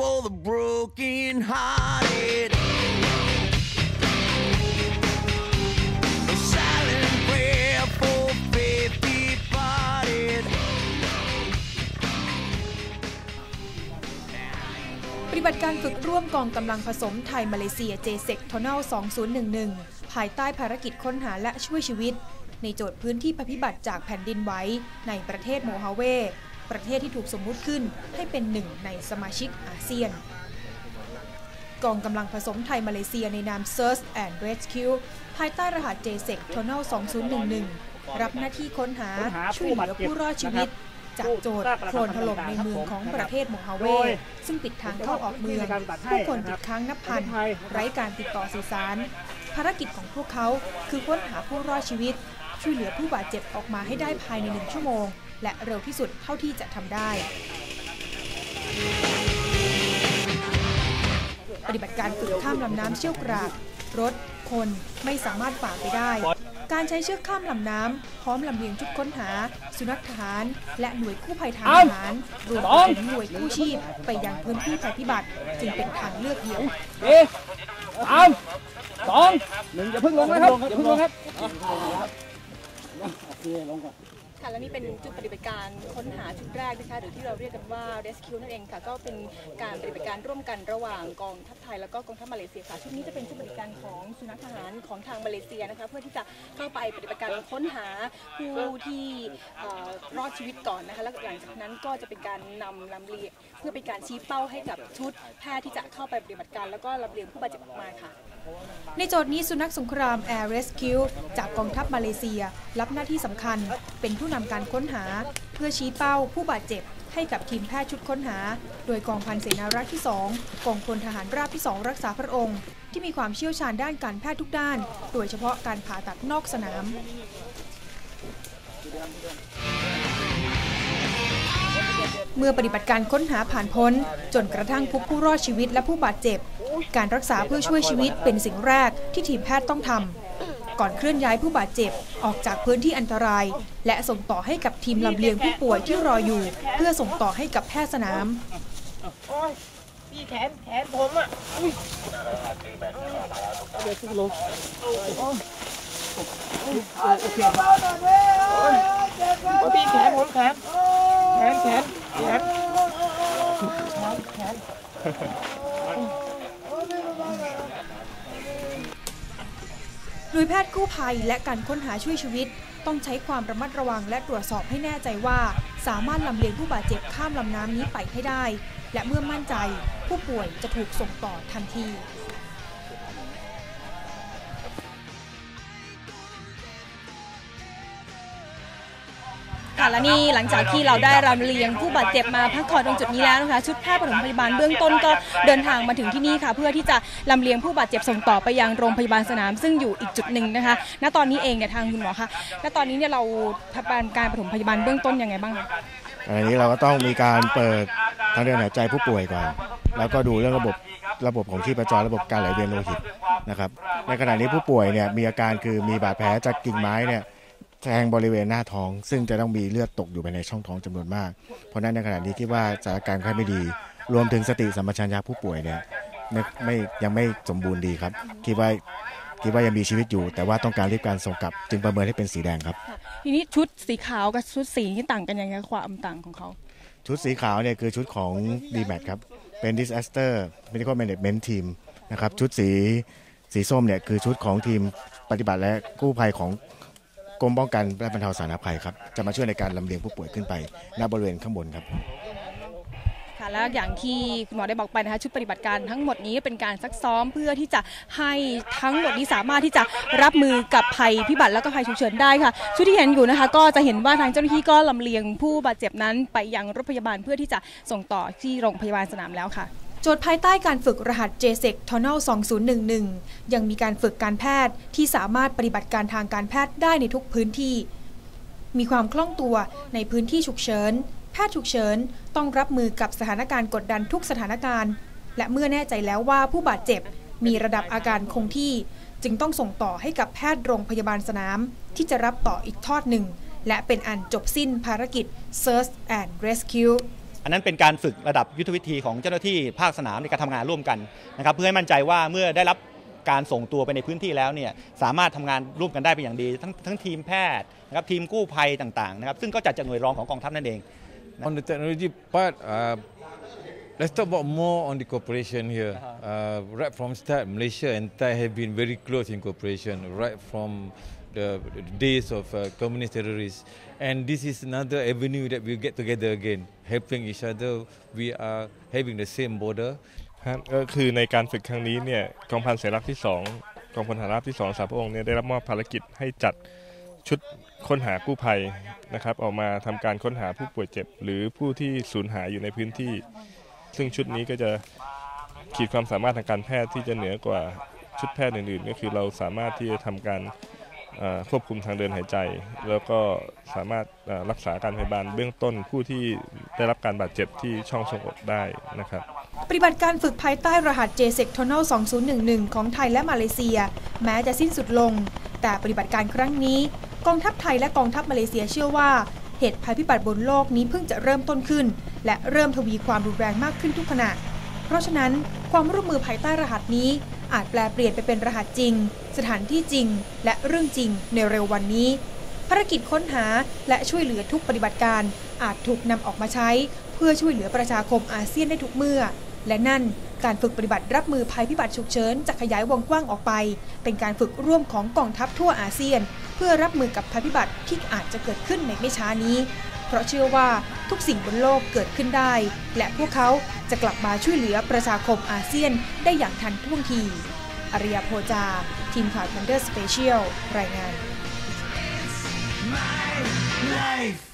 for the broken hearted. A silent prayer for faith departed. ปฏิบัติการฝึกร่วมกองกำลังผสมไทยมาเลเซีย j s e c t o n a l 2011 ภายใต้ภารกิจค้นหาและช่วยชีวิต ในโจทย์พื้นที่ภัยพิบัติจากแผ่นดินไหวในประเทศโมฮาเว ประเทศที่ถูกสมมุติขึ้นให้เป็นหนึ่งในสมาชิกอาเซียน กองกำลังผสมไทยมาเลเซียในนาม Search and Rescue ภายใต้รหัส j s e c t o n a l 2011 รับหน้าที่ค้นหาช่วยเหลือผู้รอดชีวิตจากโจทย์โคลนถล่มในเมืองของประเทศโมฮาเว ซึ่งปิดทางเข้าออกเมือง ผู้คนติดค้างนับพัน ไร้การติดต่อสื่อสาร ภารกิจของพวกเขาคือค้นหาผู้รอดชีวิต ช่วยเหลือผู้บาดเจ็บออกมาให้ได้ภายในหนึ่งชั่วโมง และเร็วที่สุดเท่าที่จะทำได้ ปฏิบัติการฝึกข้ามลำน้ำเชี่ยวกรากรถ คนไม่สามารถฝ่าไปได้ การใช้เชือกข้ามลำน้ำพร้อมลำเลียงชุดค้นหา สุนัขทหาร และหน่วยกู้ภัยทางทหารรวมไปถึงหน่วยกู้ชีพ ไปยังพื้นที่ภัยพิบัติจึงเป็นทางเลือกเดียวสี่สามสองหนึ่งอย่าเพิ่งลงนะครับอย่าเพิ่งลงครับโอเคลงก่อน ค่ะและนี่เป็นจุดปฏิบัติการค้นหาชุดแรกนะคะหรือที่เราเรียกกันว่า Rescue นั่นเองค่ะก็เป็นการปฏิบัติการร่วมกันระหว่างกองทัพไทยแล้วก็กองทัพมาเลเซียค่ะชุดนี้จะเป็นชุดปฏิบัติการของสุนัขทหารของทางมาเลเซียนะคะเพื่อที่จะเข้าไปปฏิบัติการค้นหาผู้ที่รอดชีวิตก่อนนะคะแล้วหลังจากนั้นก็จะเป็นการนำลำเลียงเพื่อเป็นการชี้เป้าให้กับชุดแพทย์ที่จะเข้าไปปฏิบัติการแล้วก็ลำเลียงผู้บาดเจ็บออกมาค่ะ ในโจทย์นี้สุนัขสงคราม Air Rescue จากกองทัพมาเลเซีย รับหน้าที่สำคัญ เป็นผู้นำการค้นหา เพื่อชี้เป้าผู้บาดเจ็บ ให้กับทีมแพทย์ชุดค้นหา โดยกองพันเสนารักษ์ที่ 2 กองพลทหารราบที่ 2 รักษาพระองค์ ที่มีความเชี่ยวชาญด้านการแพทย์ทุกด้าน โดยเฉพาะการผ่าตัดนอกสนาม เมื่อปฏิบัติการค้นหาผ่านพ้น จนกระทั่งพบผู้รอดชีวิตและผู้บาดเจ็บ การรักษาเพื่อช่วยชีวิตเป็นสิ่งแรกที่ทีมแพทย์ต้องทำก่อนเคลื่อนย้ายผู้บาดเจ็บออกจากพื้นที่อันตราย และส่งต่อให้กับทีมลำเลียงผู้ป่วยที่รออยู่ เพื่อส่งต่อให้กับแพทย์สนามพี่แขนแขนผมอะเดี๋ยวขึ้นลงพี่แขนผมแขนแขนแขน นหน่วยแพทย์กู้ภัยและการค้นหาช่วยชีวิต ต้องใช้ความระมัดระวังและตรวจสอบให้แน่ใจว่า สามารถลำเลียงผู้บาดเจ็บข้ามลำน้ำนี้ไปให้ได้ และเมื่อมั่นใจ ผู้ป่วยจะถูกส่งต่อทันที ค่ะและนี่หลังจากที่เราได้รำเลียงผู้บาดเจ็บมาพักผ่อนตรงจุดนี้แล้วนะคะ ชุดแพทย์ปฐมพยาบาลเบื้องต้นก็เดินทางมาถึงที่นี่ค่ะ เพื่อที่จะลำเลียงผู้บาดเจ็บส่งต่อไปยังโรงพยาบาลสนาม ซึ่งอยู่อีกจุดหนึ่งนะคะ ณตอนนี้เองเนี่ยทางคุณหมอคะณตอนนี้เนี่ยเราทำการปฐมพยาบาลเบื้องต้นยังไงบ้างคะอันนี้เราก็ต้องมีการเปิดทางเดินหายใจผู้ป่วยก่อน แล้วก็ดูเรื่องระบบระบบของชีพจรระบบการไหลเวียนโลหิตนะครับในขณะนี้ผู้ป่วยเนี่ยมีอาการคือมีบาดแผลจากกิ่งไม้เนี่ย แทงบริเวณหน้าท้อง ซึ่งจะต้องมีเลือดตกอยู่ภายในช่องท้องจำนวนมาก เพราะฉะนั้นในขณะนี้คิดว่าสถานการณ์ค่อยไม่ดี รวมถึงสติสัมปชัญญะผู้ป่วยเนี่ยไม่ไม่ยังไม่สมบูรณ์ดีครับ คิดว่าคิดว่ายังมีชีวิตอยู่ แต่ว่าต้องการรีบการส่งกลับ จึงประเมินให้เป็นสีแดงครับ ทีนี้ชุดสีขาวกับชุดสีนี่ต่างกันยังไงความต่างของเขา ชุดสีขาวเนี่ยคือชุดของ d m a t ครับ เป็น Disaster Medical Management Team นะครับชุดสีสีส้มเนี่ยคือชุดของทีมปฏิบัติและกู้ภัยของ กรมป้องกันและบรรเทาสาธารณภัยครับจะมาช่วยในการลำเลียงผู้ป่วยขึ้นไปณบริเวณข้างบนครับค่ะแล้วอย่างที่คุณหมอได้บอกไปนะคะชุดปฏิบัติการทั้งหมดนี้เป็นการซักซ้อมเพื่อที่จะให้ทั้งหมดนี้สามารถที่จะรับมือกับภัยพิบัติแล้วก็ภัยฉุกเฉินได้ค่ะชุดที่เห็นอยู่นะคะ ก็จะเห็นว่าทางเจ้าหน้าที่ก็ลำเลียงผู้บาดเจ็บนั้น ไปยังรถพยาบาลเพื่อที่จะส่งต่อที่โรงพยาบาลสนามแล้วค่ะ จทย์ภายใต้การฝึกรหัส JSEC Tunnel 2011 ยังมีการฝึกการแพทย์ที่สามารถปฏิบัติการทางการแพทย์ได้ในทุกพื้นที่ มีความคล่องตัวในพื้นที่ฉุกเฉิน แพทย์ฉุกเฉินต้องรับมือกับสถานการณ์กดดันทุกสถานการณ์ และเมื่อแน่ใจแล้วว่าผู้บาดเจ็บมีระดับอาการคงที่ จึงต้องส่งต่อให้กับแพทย์โรงพยาบาลสนาม ที่จะรับต่ออีกทอดหนึ่ง และเป็นอันจบสิ้นภารกิจ Search and Rescue อันนั้นเป็นการฝึกระดับยุทธวิธีของเจ้าหน้าที่ภาคสนามในการทำงานร่วมกันนะครับเพื่อให้มั่นใจว่าเมื่อได้รับการส่งตัวไปในพื้นที่แล้วเนี่ยสามารถทำงานร่วมกันได้เป็นอย่างดี ทั้งทั้งทีมแพทย์นะครับทีมกู้ภัยต่างๆนะครับซึ่งก็จัดจากหน่วยรองของกองทัพนั่นเอง On the technology part, uh, let's talk about more on the cooperation here. Uh, right from start, Malaysia and Thai have been very close in cooperation, right from the, days of uh, communist terrorists. And this is another avenue that we get together again, helping each other. We are having the same border. ก็คือในการฝึกครั้งนี้เนี่ยกองพันเสรักที่ 2 กองพลฐานราบที่2สามพระองค์เนี่ยได้รับมอบภารกิจให้จัดชุดค้นหากู้ภัยนะครับออกมาทำการค้นหาผู้ป่วยเจ็บ หรือผู้ที่สูญหายอยู่ในพื้นที่ ซึ่งชุดนี้ก็จะขีดความสามารถทางการแพทย์ที่จะเหนือกว่าชุดแพทย์อื่นๆ ก็คือเราสามารถที่จะทำการ ควบคุมทางเดินหายใจ แล้วก็สามารถรักษาการพยาบาลเบื้องต้นผู้ที่ได้รับการบาดเจ็บที่ช่องทรงอกได้นะครับปฏิบัติการฝึกภายใต้รหัส JSEC Tonal 2011 ของไทยและมาเลเซีย แม้จะสิ้นสุดลง แต่ปฏิบัติการครั้งนี้ กองทัพไทยและกองทัพมาเลเซียเชื่อว่าเหตุภัยพิบัติบนโลกนี้เพิ่งจะเริ่มต้นขึ้น และเริ่มทวีความรุนแรงมากขึ้นทุกขณะ เพราะฉะนั้นความร่วมมือภายใต้รหัสนี้อาจแปลเปลี่ยนไปเป็นรหัสจริง สถานที่จริง และเรื่องจริงในเร็ววันนี้ ภารกิจค้นหาและช่วยเหลือทุกปฏิบัติการ อาจถูกนำออกมาใช้ เพื่อช่วยเหลือประชาคมอาเซียนได้ทุกเมื่อ และนั่นการฝึกปฏิบัติรับมือภัยพิบัติฉุกเฉินจะขยายวงกว้างออกไป เป็นการฝึกร่วมของกองทัพทั่วอาเซียน เพื่อรับมือกับภัยพิบัติที่อาจจะเกิดขึ้นในไม่ช้านี้ เพราะเชื่อว่าทุกสิ่งบนโลกเกิดขึ้นได้ และพวกเขาจะกลับมาช่วยเหลือประชาคมอาเซียนได้อย่างทันท่วงที อริยโพจา ทีมข่าวทันเดอร์สเปเชียลรายงาน life.